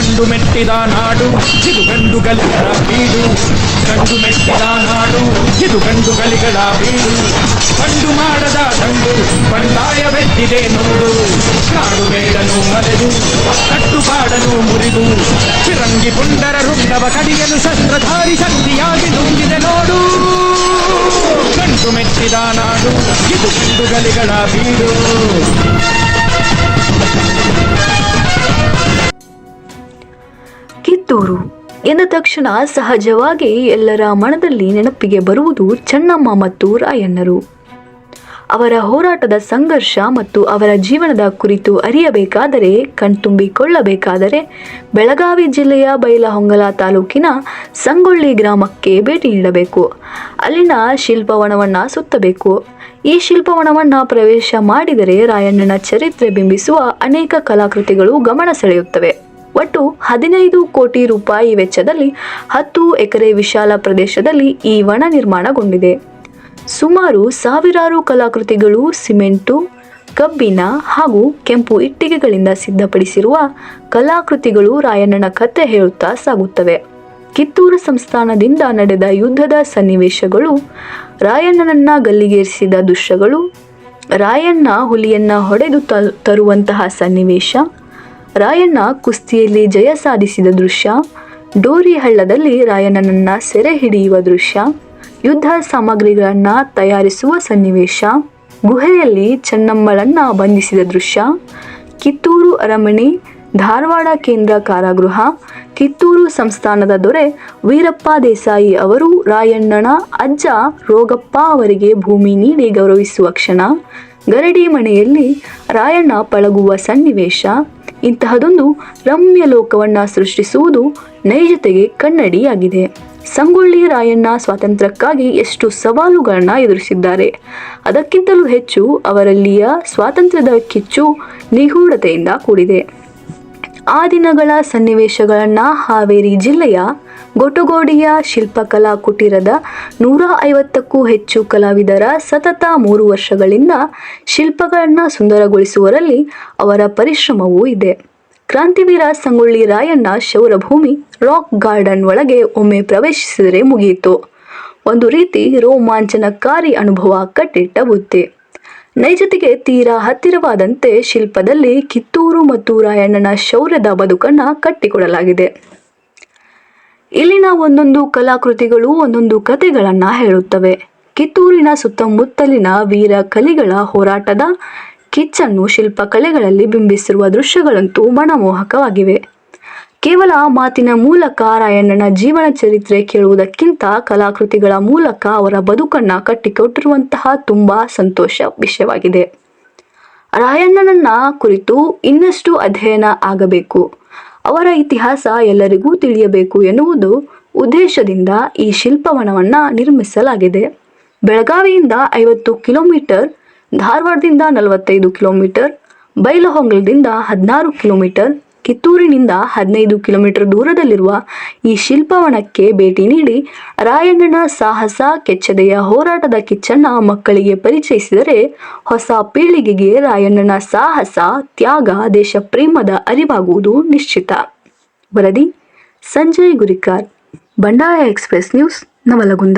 ಗಂಡು ಮೆಟ್ಟಿದ ನಾಡು ಇದು ಗಂಡು ಗಲಿಗಳ ಬೀಡು ಗಂಡು ಮೆಟ್ಟಿದ ನಾಡು ಇದು ಗಂಡು ಗಲಿಗಳ ಬೀಡು ಗಂಡು ಮಾಡದ ದಂಡು ಬಂಡಾಯವೆದ್ದಿದೆ ನೋಡು ನಾಡು ಬೇಡನು ಮರೆದು ಕಟ್ಟುಪಾಡನು ಮುರಿದು ಫಿರಂಗಿ ಪುಂಡರ ರುಂಡವ ಕಡಿಯಲು ಶಸ್ತ್ರಧಾರಿ ಶಕ್ತಿಯಾಗಿ ನುಂಗಿದೆ ನೋಡು ಗಂಡು ಮೆಟ್ಟಿದ ನಾಡು ಇದು ಗಂಡು ಗಲಿಗಳ ಬೀಡು ಕಿತ್ತೂರು ಎಂದ ತಕ್ಷಣ ಸಹಜವಾಗಿ ಎಲ್ಲರ ಮನದಲ್ಲಿ ನೆನಪಿಗೆ ಬರುವುದು ಚೆನ್ನಮ್ಮ ಮತ್ತು ರಾಯಣ್ಣರು. ಅವರ ಹೋರಾಟದ ಸಂಘರ್ಷ ಮತ್ತು ಅವರ ಜೀವನದ ಕುರಿತು ಅರಿಯಬೇಕಾದರೆ, ಕಣ್ತುಂಬಿಕೊಳ್ಳಬೇಕಾದರೆ, ಬೆಳಗಾವಿ ಜಿಲ್ಲೆಯ ಬೈಲಹೊಂಗಲ ತಾಲೂಕಿನ ಸಂಗೊಳ್ಳಿ ಗ್ರಾಮಕ್ಕೆ ಭೇಟಿ ನೀಡಬೇಕು. ಅಲ್ಲಿನ ಶಿಲ್ಪವನವನ್ನು ಸುತ್ತಬೇಕು. ಈ ಶಿಲ್ಪವನವನ್ನು ಪ್ರವೇಶ ಮಾಡಿದರೆ ರಾಯಣ್ಣನ ಚರಿತ್ರೆ ಬಿಂಬಿಸುವ ಅನೇಕ ಕಲಾಕೃತಿಗಳು ಗಮನ ಸೆಳೆಯುತ್ತವೆ. ಒಟ್ಟು ಹದಿನೈದು ಕೋಟಿ ರೂಪಾಯಿ ವೆಚ್ಚದಲ್ಲಿ ಹತ್ತು ಎಕರೆ ವಿಶಾಲ ಪ್ರದೇಶದಲ್ಲಿ ಈ ವನ ನಿರ್ಮಾಣಗೊಂಡಿದೆ. ಸುಮಾರು ಸಾವಿರಾರು ಕಲಾಕೃತಿಗಳು, ಸಿಮೆಂಟು ಕಬ್ಬಿನ ಹಾಗೂ ಕೆಂಪು ಇಟ್ಟಿಗೆಗಳಿಂದ ಸಿದ್ಧಪಡಿಸಿರುವ ಕಲಾಕೃತಿಗಳು ರಾಯಣ್ಣನ ಕಥೆ ಹೇಳುತ್ತಾ ಸಾಗುತ್ತವೆ. ಕಿತ್ತೂರು ಸಂಸ್ಥಾನದಿಂದ ನಡೆದ ಯುದ್ಧದ ಸನ್ನಿವೇಶಗಳು, ರಾಯಣ್ಣನನ್ನ ಗಲ್ಲಿಗೇರಿಸಿದ ದೃಶ್ಯಗಳು, ರಾಯಣ್ಣ ಹುಲಿಯನ್ನ ಹೊಡೆದು ತರುವಂತಹ ಸನ್ನಿವೇಶ ರಾಯಣ್ಣ ಕುಸ್ತಿಯಲ್ಲಿ ಜಯ ಸಾಧಿಸಿದ ದೃಶ್ಯ, ಡೋರಿ ಹಳ್ಳದಲ್ಲಿ ರಾಯಣ್ಣನನ್ನ ಸೆರೆ ಹಿಡಿಯುವ ದೃಶ್ಯ, ಯುದ್ಧ ಸಾಮಗ್ರಿಗಳನ್ನು ತಯಾರಿಸುವ ಸನ್ನಿವೇಶ, ಗುಹೆಯಲ್ಲಿ ಚೆನ್ನಮ್ಮಳನ್ನ ಬಂಧಿಸಿದ ದೃಶ್ಯ, ಕಿತ್ತೂರು ಅರಮನೆ, ಧಾರವಾಡ ಕೇಂದ್ರ ಕಾರಾಗೃಹ, ಕಿತ್ತೂರು ಸಂಸ್ಥಾನದ ದೊರೆ ವೀರಪ್ಪ ದೇಸಾಯಿ ಅವರು ರಾಯಣ್ಣನ ಅಜ್ಜ ರೋಗಪ್ಪ ಅವರಿಗೆ ಭೂಮಿ ನೀಡಿ ಗೌರವಿಸುವ ಕ್ಷಣ, ಗರಡಿ ಮನೆಯಲ್ಲಿ ರಾಯಣ್ಣ ಪಳಗುವ ಸನ್ನಿವೇಶ ಇಂತಹದೊಂದು ರಮ್ಯ ಲೋಕವನ್ನು ಸೃಷ್ಟಿಸುವುದು ನೈಜತೆಗೆ ಕನ್ನಡಿಯಾಗಿದೆ. ಸಂಗೊಳ್ಳಿ ರಾಯಣ್ಣ ಸ್ವಾತಂತ್ರ್ಯಕ್ಕಾಗಿ ಎಷ್ಟು ಸವಾಲುಗಳನ್ನ ಎದುರಿಸಿದ್ದಾರೆ. ಅದಕ್ಕಿಂತಲೂ ಹೆಚ್ಚು ಅವರಲ್ಲಿಯ ಸ್ವಾತಂತ್ರ್ಯದ ಕಿಚ್ಚು ನಿಗೂಢತೆಯಿಂದ ಕೂಡಿದೆ. ಆ ದಿನಗಳ ಸನ್ನಿವೇಶಗಳನ್ನು ಹಾವೇರಿ ಜಿಲ್ಲೆಯ ಗೊಟಗೋಡಿಯ ಶಿಲ್ಪಕಲಾ ಕುಟೀರದ ನೂರ ಐವತ್ತಕ್ಕೂ ಹೆಚ್ಚು ಕಲಾವಿದರ ಸತತ ಮೂರು ವರ್ಷಗಳಿಂದ ಶಿಲ್ಪಗಳನ್ನು ಸುಂದರಗೊಳಿಸುವರಲ್ಲಿ ಅವರ ಪರಿಶ್ರಮವೂ ಇದೆ. ಕ್ರಾಂತಿವೀರ ಸಂಗೊಳ್ಳಿ ರಾಯಣ್ಣ ಶೌರಭೂಮಿ ರಾಕ್ ಗಾರ್ಡನ್ ಒಳಗೆ ಒಮ್ಮೆ ಪ್ರವೇಶಿಸಿದರೆ ಮುಗಿಯಿತು. ಒಂದು ರೀತಿ ರೋಮಾಂಚನಕಾರಿ ಅನುಭವ ಕಟ್ಟಿಟ್ಟ ಬುತ್ತಿ ನೈಜತೆಗೆ ತೀರಾ ಹತ್ತಿರವಾದಂತೆ ಶಿಲ್ಪದಲ್ಲಿ ಕಿತ್ತೂರು ಮತ್ತು ರಾಯಣ್ಣನ ಶೌರ್ಯದ ಬದುಕನ್ನ ಕಟ್ಟಿಕೊಡಲಾಗಿದೆ. ಇಲ್ಲಿನ ಒಂದೊಂದು ಕಲಾಕೃತಿಗಳು ಒಂದೊಂದು ಕಥೆಗಳನ್ನ ಹೇಳುತ್ತವೆ. ಕಿತ್ತೂರಿನ ಸುತ್ತಮುತ್ತಲಿನ ವೀರ ಕಲಿಗಳ ಹೋರಾಟದ ಕಿಚ್ಚನ್ನು ಶಿಲ್ಪಕಲೆಗಳಲ್ಲಿ ಬಿಂಬಿಸಿರುವ ದೃಶ್ಯಗಳಂತೂ ಮನಮೋಹಕವಾಗಿವೆ. ಕೇವಲ ಮಾತಿನ ಮೂಲಕ ರಾಯಣ್ಣನ ಜೀವನ ಚರಿತ್ರೆ ಕೇಳುವುದಕ್ಕಿಂತ ಕಲಾಕೃತಿಗಳ ಮೂಲಕ ಅವರ ಬದುಕನ್ನ ಕಟ್ಟಿಕೊಟ್ಟಿರುವಂತಹ ತುಂಬಾ ಸಂತೋಷ ವಿಷಯವಾಗಿದೆ. ರಾಯಣ್ಣನನ್ನ ಕುರಿತು ಇನ್ನಷ್ಟು ಅಧ್ಯಯನ ಆಗಬೇಕು. ಅವರ ಇತಿಹಾಸ ಎಲ್ಲರಿಗೂ ತಿಳಿಯಬೇಕು ಎನ್ನುವುದು ಉದ್ದೇಶದಿಂದ ಈ ಶಿಲ್ಪವನವನ್ನ ನಿರ್ಮಿಸಲಾಗಿದೆ. ಬೆಳಗಾವಿಯಿಂದ ಐವತ್ತು ಕಿಲೋಮೀಟರ್, ಧಾರವಾಡದಿಂದ ನಲವತ್ತೈದು ಕಿಲೋಮೀಟರ್, ಬೈಲಹೊಂಗಲದಿಂದ ಹದಿನಾರು ಕಿಲೋಮೀಟರ್ ಕಿತ್ತೂರಿನಿಂದ ಹದಿನೈದು ಕಿಲೋಮೀಟರ್ ದೂರದಲ್ಲಿರುವ ಈ ಶಿಲ್ಪವನಕ್ಕೆ ಭೇಟಿ ನೀಡಿ ರಾಯಣ್ಣನ ಸಾಹಸ, ಕೆಚ್ಚದೆಯ ಹೋರಾಟದ ಕಿಚ್ಚನ್ನ ಮಕ್ಕಳಿಗೆ ಪರಿಚಯಿಸಿದರೆ ಹೊಸ ಪೀಳಿಗೆಗೆ ರಾಯಣ್ಣನ ಸಾಹಸ, ತ್ಯಾಗ ದೇಶ ಪ್ರೇಮದ ಅರಿವಾಗುವುದು ನಿಶ್ಚಿತ. ವರದಿ, ಸಂಜಯ್ ಗುರಿಕಾರ್, ಬಂಡಾಯ ಎಕ್ಸ್ಪ್ರೆಸ್ ನ್ಯೂಸ್, ನವಲಗುಂದ.